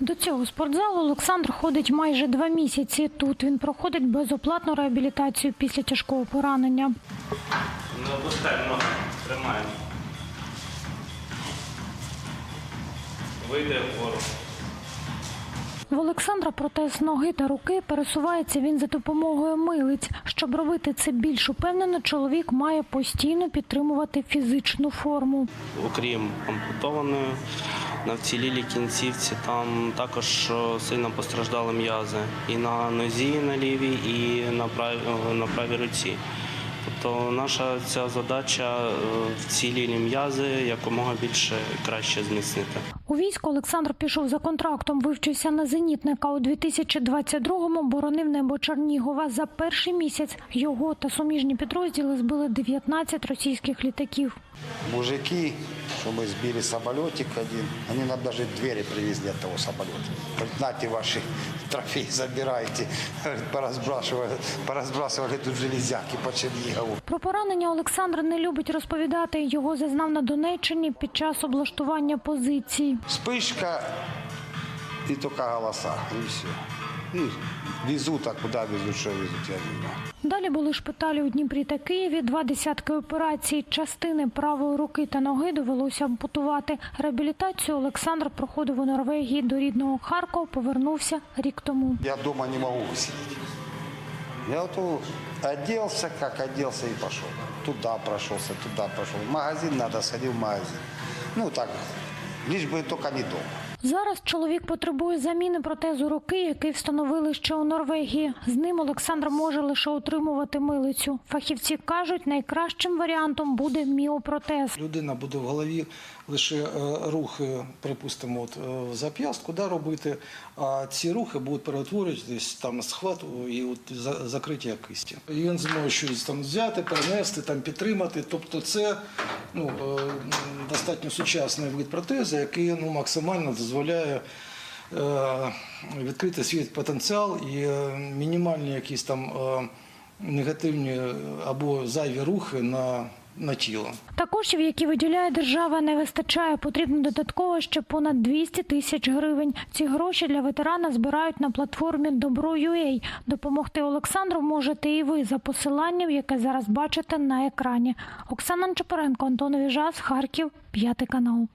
До цього спортзалу Олександр ходить майже два місяці. Тут він проходить безоплатну реабілітацію після тяжкого поранення. Не опускай ноги, тримаємо. Вийде вгору. В Олександра протез ноги та руки пересувається він за допомогою милиць. Щоб робити це більш упевнено, чоловік має постійно підтримувати фізичну форму. Окрім ампутованої, на вцілілій кінцівці там також сильно постраждали м'язи. І на нозі на лівій, і на правій, на правій руці. Тобто наша ця задача е, вцілілі м'язи якомога більше і краще зміцнити. У війську Олександр пішов за контрактом, вивчився на зенітника. У 2022-му боронив небо Чернігова. За перший місяць його та суміжні підрозділи збили 19 російських літаків. Мужики, что мы сбили самолетик один, они нам даже двери привезли от того самолета. Говорит, нате ваши трофеи, забирайте. Говорит, Поразбрасывали, поразбрасывали тут железяки по Чернигову. Про поранення Олександр не любить розповідати. Його зазнав на Донеччині під час облаштування позицій. Вспышка и только голоса, и все. И везут, а куда везут, что везут, я не знаю. Далі були шпиталі у Дніпрі та Києві. Два десятки операцій. Частини правої руки та ноги довелося ампутувати. Реабілітацію Олександр проходив у Норвегії до рідного Харкова. Повернувся рік тому. Я дома не могу сидеть. Я вот оделся, как оделся и пошел. Туда прошелся, туда прошел. В магазин надо, сходил в магазин. Ну так, лишь бы только не дома. Зараз чоловік потребує заміни протезу руки, який встановили ще у Норвегії. З ним Олександр може лише отримувати милицю. Фахівці кажуть, найкращим варіантом буде міопротез. Людина буде в голові лише е, рухи, припустимо, от, е, зап'ястку да, робити, а ці рухи будуть перетворюватись там схват і от, за- закриття кисті. Він зможе щось там взяти, перенести, там, підтримати. Тобто це ну, е, достатньо сучасний вид протезу, який ну, максимально дозволяє е, відкрити свій потенціал і е, мінімальні якісь там негативні або зайві рухи на, на тіло. Та коштів, які виділяє держава, не вистачає. Потрібно додатково ще понад 200 тисяч гривень. Ці гроші для ветерана збирають на платформі Добро.ua. Допомогти Олександру можете і ви за посиланням, яке зараз бачите на екрані. Оксана Чепоренко, Антон Віжас, Харків, п'ятий канал.